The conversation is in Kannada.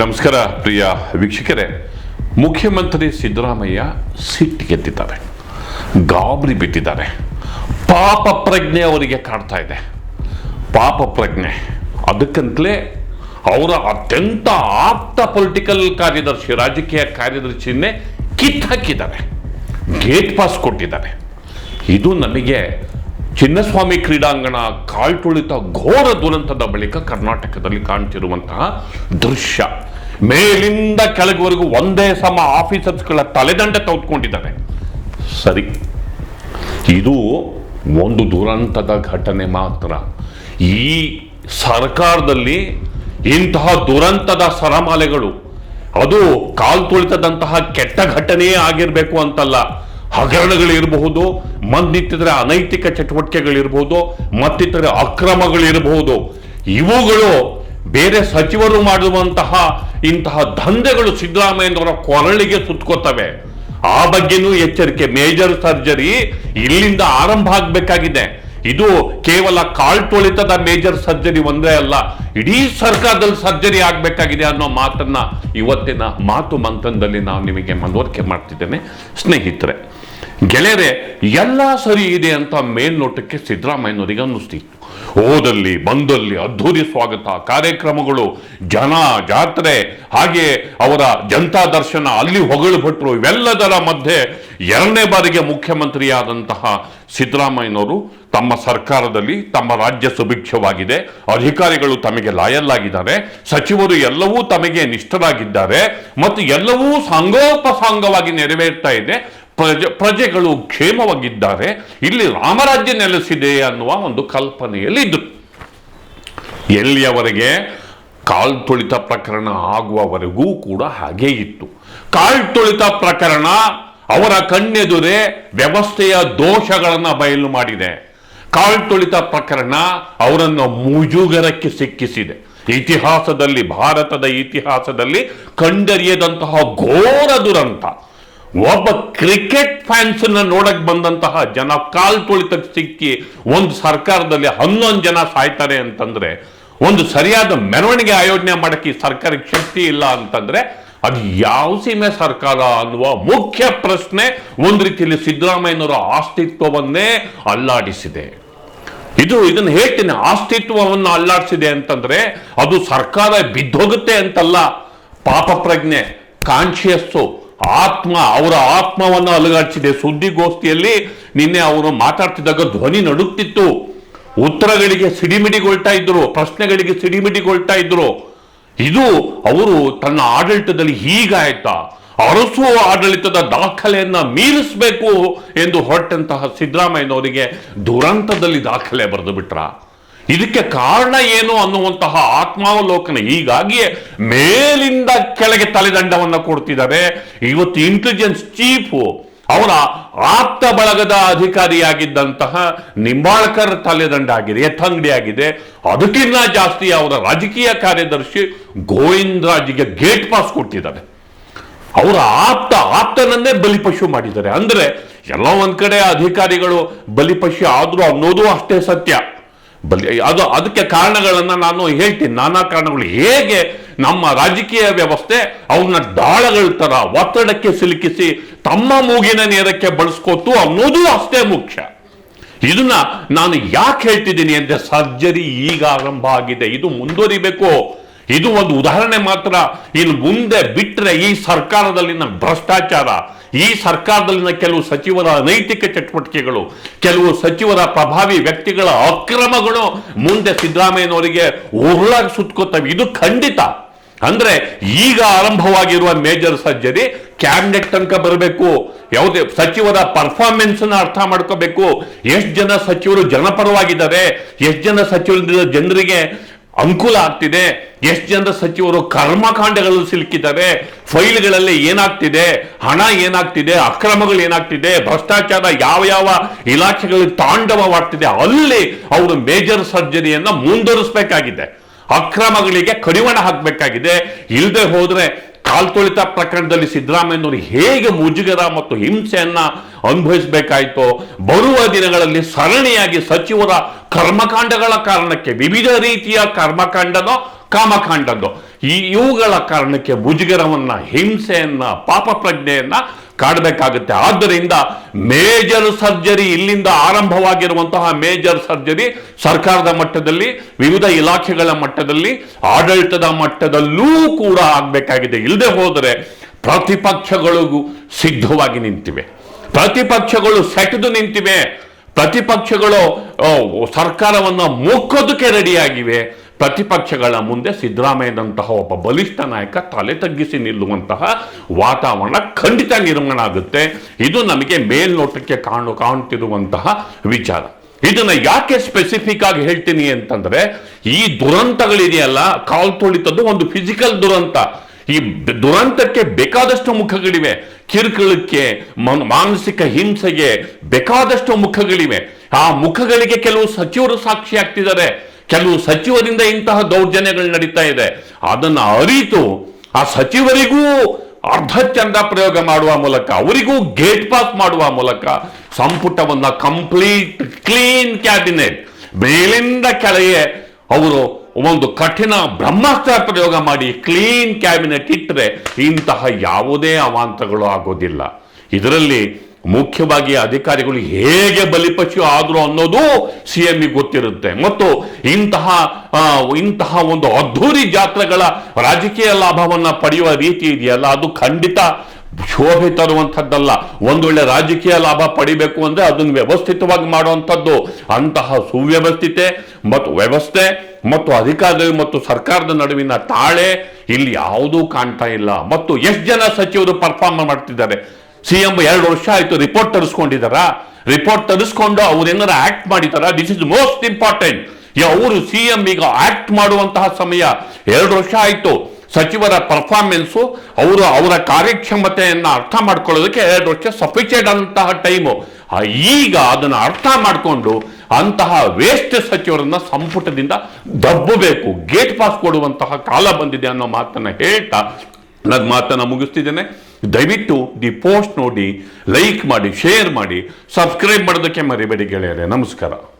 ನಮಸ್ಕಾರ ಪ್ರಿಯ ವೀಕ್ಷಕರೇ. ಮುಖ್ಯಮಂತ್ರಿ ಸಿದ್ದರಾಮಯ್ಯ ಸಿಟ್ಟಿಗೆದ್ದಿದ್ದಾರೆ ಗಾಬರಿ ಬಿಟ್ಟಿದ್ದಾರೆ. ಪಾಪ ಪ್ರಜ್ಞೆ ಅವರಿಗೆ ಕಾಡ್ತಾ ಇದೆ. ಪಾಪ ಪ್ರಜ್ಞೆ. ಅದಕ್ಕಂತಲೇ ಅವರ ಅತ್ಯಂತ ಆಪ್ತ ಪೊಲಿಟಿಕಲ್ ಕಾರ್ಯದರ್ಶಿ, ರಾಜಕೀಯ ಕಾರ್ಯದರ್ಶಿಯನ್ನೇ ಕಿತ್ತಾಕಿದ್ದಾರೆ ಗೇಟ್ ಪಾಸ್ ಕೊಟ್ಟಿದ್ದಾರೆ. ಇದು ನಮಗೆ ಚಿನ್ನಸ್ವಾಮಿ ಕ್ರೀಡಾಂಗಣ ಕಾಳ್ತುಳಿತ ಘೋರ ದುರಂತದ ಬಳಿಕ ಕರ್ನಾಟಕದಲ್ಲಿ ಕಾಣ್ತಿರುವಂತಹ ದೃಶ್ಯ. ಮೇಲಿಂದ ಕೆಳಗುವರೆಗೂ ಒಂದೇ ಸಮ ಆಫೀಸರ್ಸ್ಗಳ ತಲೆದಂಡ ತೆಗೆದುಕೊಂಡಿದ್ದಾರೆ ಸರಿ. ಇದು ಒಂದು ದುರಂತದ ಘಟನೆ ಮಾತ್ರ. ಈ ಸರ್ಕಾರದಲ್ಲಿ ಇಂತಹ ದುರಂತದ ಸರಮಾಲೆಗಳು, ಅದು ಕಾಲ್ ತುಳಿತದಂತಹ ಕೆಟ್ಟ ಘಟನೆಯೇ ಆಗಿರಬೇಕು ಅಂತಲ್ಲ. ಹಗರಣಗಳಿರಬಹುದು ಮತ್ತಿತರೆ ಅನೈತಿಕ ಚಟುವಟಿಕೆಗಳಿರಬಹುದು ಮತ್ತಿತರ ಅಕ್ರಮಗಳಿರಬಹುದು. ಇವುಗಳು ಬೇರೆ ಸಚಿವರು ಮಾಡುವಂತಹ ಇಂತಹ ದಂಧೆಗಳು ಸಿದ್ದರಾಮಯ್ಯನವರ ಕೊರಳಿಗೆ ಸುತ್ಕೋತವೆ ಆ ಬಗ್ಗೆನೂ ಎಚ್ಚರಿಕೆ. ಮೇಜರ್ ಸರ್ಜರಿ ಇಲ್ಲಿಂದ ಆರಂಭ ಆಗಬೇಕಾಗಿದೆ. ಇದು ಕೇವಲ ಕಾಲ್ ತೊಳಿತದ ಮೇಜರ್ ಸರ್ಜರಿ ಒಂದೇ ಅಲ್ಲ, ಇಡೀ ಸರ್ಕಾರದಲ್ಲಿ ಸರ್ಜರಿ ಆಗಬೇಕಾಗಿದೆ ಅನ್ನೋ ಮಾತನ್ನ ಇವತ್ತಿನ ಮಾತು ಮಂಥನದಲ್ಲಿ ನಾವು ನಿಮಗೆ ಮನವರಿಕೆ ಮಾಡ್ತಿದ್ದೇನೆ. ಸ್ನೇಹಿತರೆ ಗೆಳೆಯರೆ, ಎಲ್ಲ ಸರಿ ಇದೆ ಅಂತ ಮೇಲ್ನೋಟಕ್ಕೆ ಸಿದ್ದರಾಮಯ್ಯನವರಿಗೆ ಅನ್ನಿಸ್ತಿತ್ತು. ಓದಲ್ಲಿ ಬಂದಲ್ಲಿ ಅದ್ಧೂರಿ ಸ್ವಾಗತ, ಕಾರ್ಯಕ್ರಮಗಳು, ಜನ, ಜಾತ್ರೆ, ಹಾಗೆ ಅವರ ಜನತಾ ದರ್ಶನ, ಅಲ್ಲಿ ಹೊಗಳು ಭಟ್ರು, ಇವೆಲ್ಲದರ ಮಧ್ಯೆ ಎರಡನೇ ಬಾರಿಗೆ ಮುಖ್ಯಮಂತ್ರಿಯಾದಂತಹ ಸಿದ್ದರಾಮಯ್ಯನವರು ತಮ್ಮ ಸರ್ಕಾರದಲ್ಲಿ, ತಮ್ಮ ರಾಜ್ಯ ಸುಭಿಕ್ಷವಾಗಿದೆ, ಅಧಿಕಾರಿಗಳು ತಮಗೆ ಲಾಯಲ್ ಆಗಿದ್ದಾರೆ ಸಚಿವರು ಎಲ್ಲವೂ ತಮಗೆ ನಿಷ್ಠರಾಗಿದ್ದಾರೆ, ಮತ್ತು ಎಲ್ಲವೂ ಸಾಂಗೋಪಸಾಂಗವಾಗಿ ನೆರವೇರ್ತಾ ಇದೆ. ಪ್ರಜೆ, ಪ್ರಜೆಗಳು ಕ್ಷೇಮವಾಗಿದ್ದಾರೆ, ಇಲ್ಲಿ ರಾಮರಾಜ್ಯ ನೆಲೆಸಿದೆ ಅನ್ನುವ ಒಂದು ಕಲ್ಪನೆಯಲ್ಲಿ ಇದ್ದು, ಎಲ್ಲಿಯವರೆಗೆ ಕಾಲ್ ತುಳಿತ ಪ್ರಕರಣ ಆಗುವವರೆಗೂ ಕೂಡ ಹಾಗೇ ಇತ್ತು. ಕಾಲ್ ತುಳಿತ ಪ್ರಕರಣ ಅವರ ಕಣ್ಣೆದುರೇ ವ್ಯವಸ್ಥೆಯ ದೋಷಗಳನ್ನು ಬಯಲು ಮಾಡಿದೆ. ಕಾಲ್ ತುಳಿತ ಪ್ರಕರಣ ಅವರನ್ನು ಮುಜುಗರಕ್ಕೆ ಸಿಕ್ಕಿಸಿದೆ. ಇತಿಹಾಸದಲ್ಲಿ, ಭಾರತದ ಇತಿಹಾಸದಲ್ಲಿ ಕಂಡರಿಯದಂತಹ ಘೋರ ದುರಂತ. ಒಬ್ಬ ಕ್ರಿಕೆಟ್ ಫ್ಯಾನ್ಸ್ ನೋಡಕ್ ಬಂದಂತಹ ಜನ ಕಾಲ್ ತುಳಿತಕ್ಕೆ ಸಿಕ್ಕಿ ಒಂದು ಸರ್ಕಾರದಲ್ಲಿ ಹನ್ನೊಂದು ಜನ ಸಾಯ್ತಾರೆ ಅಂತಂದ್ರೆ, ಒಂದು ಸರಿಯಾದ ಮೆರವಣಿಗೆ ಆಯೋಜನೆ ಮಾಡಕ್ಕೆ ಸರ್ಕಾರಕ್ಕೆ ಶಕ್ತಿ ಇಲ್ಲ ಅಂತಂದ್ರೆ, ಅದು ಯಾವ ಸೀಮೆ ಸರ್ಕಾರ ಅನ್ನುವ ಮುಖ್ಯ ಪ್ರಶ್ನೆ ಒಂದು ರೀತಿಯಲ್ಲಿ ಸಿದ್ದರಾಮಯ್ಯನವರ ಅಸ್ತಿತ್ವವನ್ನೇ ಅಲ್ಲಾಡಿಸಿದೆ. ಇದು ಇದನ್ನ ಹೇಳ್ತೀನಿ, ಅಸ್ತಿತ್ವವನ್ನು ಅಲ್ಲಾಡಿಸಿದೆ ಅಂತಂದ್ರೆ, ಅದು ಸರ್ಕಾರ ಬಿದ್ದೋಗುತ್ತೆ ಅಂತಲ್ಲ, ಪಾಪ ಪ್ರಜ್ಞೆ ಕಾನ್ಶಿಯಸ್ಸು ಆತ್ಮ, ಅವರ ಆತ್ಮವನ್ನು ಅಲುಗಾಡಿಸಿದೆ. ಸುದ್ದಿಗೋಷ್ಠಿಯಲ್ಲಿ ನಿನ್ನೆ ಅವರು ಮಾತಾಡ್ತಿದ್ದಾಗ ಧ್ವನಿ ನಡುಕ್ತಿತ್ತು ಉತ್ತರಗಳಿಗೆ ಸಿಡಿಮಿಡಿಗೊಳ್ತಾ ಇದ್ರು, ಪ್ರಶ್ನೆಗಳಿಗೆ ಸಿಡಿಮಿಡಿಗೊಳ್ತಾ ಇದ್ರು. ಇದು ಅವರು ತನ್ನ ಆಡಳಿತದಲ್ಲಿ ಹೀಗಾಯ್ತಾ ಅರಸು ಆಡಳಿತದ ದಾಖಲೆಯನ್ನ ಮೀರಿಸಬೇಕು ಎಂದು ಹೊರಟಂತಹ ಸಿದ್ದರಾಮಯ್ಯನವರಿಗೆ ದುರಂತದಲ್ಲಿ ದಾಖಲೆ ಬರೆದು ಬಿಟ್ರ? ಇದಕ್ಕೆ ಕಾರಣ ಏನು ಅನ್ನುವಂತಹ ಆತ್ಮಾವಲೋಕನ ಹೀಗಾಗಿಯೇ ಮೇಲಿಂದ ಕೆಳಗೆ ತಲೆದಂಡವನ್ನು ಕೊಡ್ತಿದ್ದಾರೆ ಇವತ್ತು ಇಂಟೆಲಿಜೆನ್ಸ್ ಚೀಫ್ ಅವರ ಆಪ್ತ ಬಳಗದ ಅಧಿಕಾರಿಯಾಗಿದ್ದಂತಹ ನಿಂಬಾಳ್ಕರ್ ತಲೆದಂಡ ಆಗಿದೆ, ಎತ್ತಂಗಡಿ ಆಗಿದೆ. ಅದಕ್ಕಿಂತ ಜಾಸ್ತಿ ಅವರ ರಾಜಕೀಯ ಕಾರ್ಯದರ್ಶಿ ಗೋವಿಂದ್ ರಾಜ್ಗೆ ಗೇಟ್ ಪಾಸ್ ಕೊಟ್ಟಿದ್ದಾರೆ. ಅವರ ಆಪ್ತ, ಆಪ್ತನನ್ನೇ ಬಲಿಪಶು ಮಾಡಿದ್ದಾರೆ. ಅಂದ್ರೆ ಎಲ್ಲ ಒಂದ್ ಕಡೆ ಅಧಿಕಾರಿಗಳು ಬಲಿಪಶು ಆದ್ರು ಅನ್ನೋದು ಅಷ್ಟೇ ಸತ್ಯ. ಬಲಿ ಅದು ಅದಕ್ಕೆ ಕಾರಣಗಳನ್ನು ನಾನು ಹೇಳ್ತೀನಿ. ನಾನಾ ಕಾರಣಗಳು ಹೇಗೆ ನಮ್ಮ ರಾಜಕೀಯ ವ್ಯವಸ್ಥೆ ಅವನ್ನ ದಾಳಗಳ ತರ ಒತ್ತಡಕ್ಕೆ ಸಿಲುಕಿಸಿ ತಮ್ಮ ಮೂಗಿನ ನೇರಕ್ಕೆ ಬಳಸ್ಕೋತು ಅನ್ನೋದು ಅಷ್ಟೇ ಮುಖ್ಯ. ಇದನ್ನ ನಾನು ಯಾಕೆ ಹೇಳ್ತಿದ್ದೀನಿ ಅಂದ್ರೆ ಸರ್ಜರಿ ಈಗ ಆರಂಭ ಆಗಿದೆ. ಇದು ಮುಂದುವರಿಬೇಕು. ಇದು ಒಂದು ಉದಾಹರಣೆ ಮಾತ್ರ. ಇನ್ನು ಮುಂದೆ ಬಿಟ್ಟರೆ ಈ ಸರ್ಕಾರದಲ್ಲಿನ ಭ್ರಷ್ಟಾಚಾರ ಈ ಸರ್ಕಾರದಲ್ಲಿನ ಕೆಲವು ಸಚಿವರ ಅನೈತಿಕ ಚಟುವಟಿಕೆಗಳು, ಕೆಲವು ಸಚಿವರ ಪ್ರಭಾವಿ ವ್ಯಕ್ತಿಗಳ ಅಕ್ರಮಗಳು ಮುಂದೆ ಸಿದ್ದರಾಮಯ್ಯನವರಿಗೆ ಉರುಳಾಗಿ ಸುತ್ಕೋತವೆ. ಇದು ಖಂಡಿತ. ಅಂದ್ರೆ ಈಗ ಆರಂಭವಾಗಿರುವ ಮೇಜರ್ ಸರ್ಜರಿ ಕ್ಯಾಬಿನೆಟ್ ತನಕ ಬರಬೇಕು. ಯಾವುದೇ ಸಚಿವರ ಪರ್ಫಾರ್ಮೆನ್ಸ್ ಅರ್ಥ ಮಾಡ್ಕೋಬೇಕು. ಎಷ್ಟು ಜನ ಸಚಿವರು ಜನಪರವಾಗಿದ್ದಾರೆ, ಎಷ್ಟು ಜನ ಸಚಿವರಿಂದ ಜನರಿಗೆ ಅನುಕೂಲ ಆಗ್ತಿದೆ. ಎಷ್ಟು ಜನ ಸಚಿವರು ಕರ್ಮಕಾಂಡಗಳು ಸಿಲುಕಿದ್ದಾರೆ ಫೈಲ್ಗಳಲ್ಲಿ ಏನಾಗ್ತಿದೆ? ಹಣ ಏನಾಗ್ತಿದೆ? ಅಕ್ರಮಗಳು ಏನಾಗ್ತಿದೆ? ಭ್ರಷ್ಟಾಚಾರ ಯಾವ ಯಾವ ಇಲಾಖೆಗಳಲ್ಲಿ ತಾಂಡವವಾಗ್ತಿದೆ? ಅಲ್ಲಿ ಅವರು ಮೇಜರ್ ಸರ್ಜರಿಯನ್ನ ಮುಂದುವರಿಸಬೇಕಾಗಿದೆ. ಅಕ್ರಮಗಳಿಗೆ ಕಡಿವಾಣ ಹಾಕಬೇಕಾಗಿದೆ. ಇಲ್ಲದೆ ಹೋದ್ರೆ ಕಾಲ್ತೊಳಿತ ಪ್ರಕರಣದಲ್ಲಿ ಸಿದ್ದರಾಮಯ್ಯನವರು ಹೇಗೆ ಮುಜುಗರ ಮತ್ತು ಹಿಂಸೆಯನ್ನ ಅನುಭವಿಸಬೇಕಾಯಿತು, ಬರುವ ದಿನಗಳಲ್ಲಿ ಸರಣಿಯಾಗಿ ಸಚಿವರ ಕರ್ಮಕಾಂಡಗಳ ಕಾರಣಕ್ಕೆ, ವಿವಿಧ ರೀತಿಯ ಕರ್ಮಕಾಂಡದ ಕಾಮಕಾಂಡದ್ದು ಈ ಇವುಗಳ ಕಾರಣಕ್ಕೆ ಮುಜುಗರವನ್ನ, ಹಿಂಸೆಯನ್ನ, ಪಾಪ ಪ್ರಜ್ಞೆಯನ್ನ ಕಾಡಬೇಕಾಗುತ್ತೆ. ಆದ್ದರಿಂದ ಮೇಜರ್ ಸರ್ಜರಿ ಇಲ್ಲಿಂದ ಆರಂಭವಾಗಿರುವಂತಹ ಮೇಜರ್ ಸರ್ಜರಿ ಸರ್ಕಾರದ ಮಟ್ಟದಲ್ಲಿ, ವಿವಿಧ ಇಲಾಖೆಗಳ ಮಟ್ಟದಲ್ಲಿ, ಆಡಳಿತದ ಮಟ್ಟದಲ್ಲೂ ಕೂಡ ಆಗಬೇಕಾಗಿದೆ. ಇಲ್ಲದೆ ಹೋದರೆ ಪ್ರತಿಪಕ್ಷಗಳಿಗೂ ಸಿದ್ಧವಾಗಿ ನಿಂತಿವೆ. ಪ್ರತಿಪಕ್ಷಗಳು ಸೆಟೆದು ನಿಂತಿವೆ. ಪ್ರತಿಪಕ್ಷಗಳು ಸರ್ಕಾರವನ್ನು ಮುಕ್ಕೋದಕ್ಕೆ ರೆಡಿಯಾಗಿವೆ. ಪ್ರತಿಪಕ್ಷಗಳ ಮುಂದೆ ಸಿದ್ದರಾಮಯ್ಯನಂತಹ ಒಬ್ಬ ಬಲಿಷ್ಠ ನಾಯಕ ತಲೆ ತಗ್ಗಿಸಿ ನಿಲ್ಲುವಂತಹ ವಾತಾವರಣ ಖಂಡಿತ ನಿರ್ಮಾಣ ಆಗುತ್ತೆ. ಇದು ನಮಗೆ ಮೇಲ್ನೋಟಕ್ಕೆ ಕಾಣು ಕಾಣುತ್ತಿರುವಂತಹ ವಿಚಾರ. ಇದನ್ನ ಯಾಕೆ ಸ್ಪೆಸಿಫಿಕ್ ಆಗಿ ಹೇಳ್ತೀನಿ ಅಂತಂದ್ರೆ, ಈ ದುರಂತಗಳಿದೆಯಲ್ಲ ಕಾಲ್ ತೊಳಿತದ್ದು ಒಂದು ಫಿಸಿಕಲ್ ದುರಂತ. ಈ ದುರಂತಕ್ಕೆ ಬೇಕಾದಷ್ಟು ಮುಖಗಳಿವೆ. ಕಿರುಕುಳಕ್ಕೆ, ಮನ್- ಮಾನಸಿಕ ಹಿಂಸೆಗೆ ಬೇಕಾದಷ್ಟು ಮುಖಗಳಿವೆ. ಆ ಮುಖಗಳಿಗೆ ಕೆಲವು ಸಚಿವರು ಸಾಕ್ಷಿ ಆಗ್ತಿದ್ದಾರೆ ಕೆಲವು ಸಚಿವರಿಂದ ಇಂತಹ ದೌರ್ಜನ್ಯಗಳು ನಡೀತಾ ಇದೆ. ಅದನ್ನು ಅರಿತು ಆ ಸಚಿವರಿಗೂ ಅರ್ಧ ಚಂದ ಪ್ರಯೋಗ ಮಾಡುವ ಮೂಲಕ, ಅವರಿಗೂ ಗೇಟ್ ಪಾಸ್ ಮಾಡುವ ಮೂಲಕ ಸಂಪುಟವನ್ನ ಕಂಪ್ಲೀಟ್ ಕ್ಲೀನ್ ಕ್ಯಾಬಿನೆಟ್ ಮೇಲಿಂದ ಕೆಳಗೆ ಅವರು ಒಂದು ಕಠಿಣ ಬ್ರಹ್ಮಾಸ್ತ್ರ ಪ್ರಯೋಗ ಮಾಡಿ ಕ್ಲೀನ್ ಕ್ಯಾಬಿನೆಟ್ ಇಟ್ಟರೆ ಇಂತಹ ಯಾವುದೇ ಅವಾಂತರಗಳು ಆಗೋದಿಲ್ಲ. ಇದರಲ್ಲಿ ಮುಖ್ಯವಾಗಿ ಅಧಿಕಾರಿಗಳು ಹೇಗೆ ಬಲಿಪಶು ಆದ್ರು ಅನ್ನೋದು ಸಿ ಎಂ ಗೊತ್ತಿರುತ್ತೆ. ಮತ್ತು ಇಂತಹ ಇಂತಹ ಒಂದು ಅದ್ಧೂರಿ ಜಾತ್ರೆಗಳ ರಾಜಕೀಯ ಲಾಭವನ್ನ ಪಡೆಯುವ ರೀತಿ ಇದೆಯಲ್ಲ? ಅದು ಖಂಡಿತ ಶೋಭೆ ತರುವಂಥದ್ದಲ್ಲ. ಒಂದೊಳ್ಳೆ ರಾಜಕೀಯ ಲಾಭ ಪಡಿಬೇಕು ಅಂದ್ರೆ ಅದನ್ನು ವ್ಯವಸ್ಥಿತವಾಗಿ ಮಾಡುವಂಥದ್ದು ಅಂತಹ ಸುವ್ಯವಸ್ಥಿತೆ ಮತ್ತು ವ್ಯವಸ್ಥೆ ಮತ್ತು ಅಧಿಕಾರಿಗಳು ಮತ್ತು ಸರ್ಕಾರದ ನಡುವಿನ ತಾಳೆ ಇಲ್ಲಿ ಯಾವುದೂ ಕಾಣ್ತಾ ಇಲ್ಲ. ಮತ್ತು ಎಷ್ಟು ಜನ ಸಚಿವರು ಪರ್ಫಾರ್ಮ್ ಮಾಡ್ತಿದ್ದಾರೆ? ಸಿ ಎಂ ಎರಡು ವರ್ಷ ಆಯಿತು ರಿಪೋರ್ಟ್ ತರಿಸ್ಕೊಂಡಿದಾರ ರಿಪೋರ್ಟ್ ತರಿಸ್ಕೊಂಡು ಅವ್ರೇನಾರ ಆಕ್ಟ್ ಮಾಡಿದಾರ ದಿಸ್ ಇಸ್ ಮೋಸ್ಟ್ ಇಂಪಾರ್ಟೆಂಟ್ ಅವರು ಸಿ ಎಂ ಈಗ ಆಕ್ಟ್ ಮಾಡುವಂತಹ ಸಮಯ? ಎರಡು ವರ್ಷ ಆಯಿತು. ಸಚಿವರ ಪರ್ಫಾರ್ಮೆನ್ಸು ಅವರು ಅವರ ಕಾರ್ಯಕ್ಷಮತೆಯನ್ನ ಅರ್ಥ ಮಾಡ್ಕೊಳ್ಳೋದಕ್ಕೆ ಎರಡು ವರ್ಷ ಸಫಿಷಿಯಂಟ್ ಅಂತಹ ಟೈಮು ಈಗ ಅದನ್ನು ಅರ್ಥ ಮಾಡಿಕೊಂಡು ಅಂತಹ ವೇಸ್ಟ್ ಸಚಿವರನ್ನ ಸಂಪುಟದಿಂದ ದಬ್ಬಬೇಕು ಗೇಟ್ ಪಾಸ್ ಕೊಡುವಂತಹ ಕಾಲ ಬಂದಿದೆ ಅನ್ನೋ ಮಾತನ್ನ ಹೇಳ್ತಾ ನನ್ನ ಮಾತನ್ನ ಮುಗಿಸ್ತಿದ್ದೇನೆ. ದಯವಿಟ್ಟು ದಿ ಪೋಸ್ಟ್ ನೋಡಿ ಲೈಕ್ ಮಾಡಿ ಶೇರ್ ಮಾಡಿ ಸಬ್ಸ್ಕ್ರೈಬ್ ಮಾಡೋದಕ್ಕೆ ಮರಿಬೇಡಿ ಗೆಳೆಯರೆ. ನಮಸ್ಕಾರ.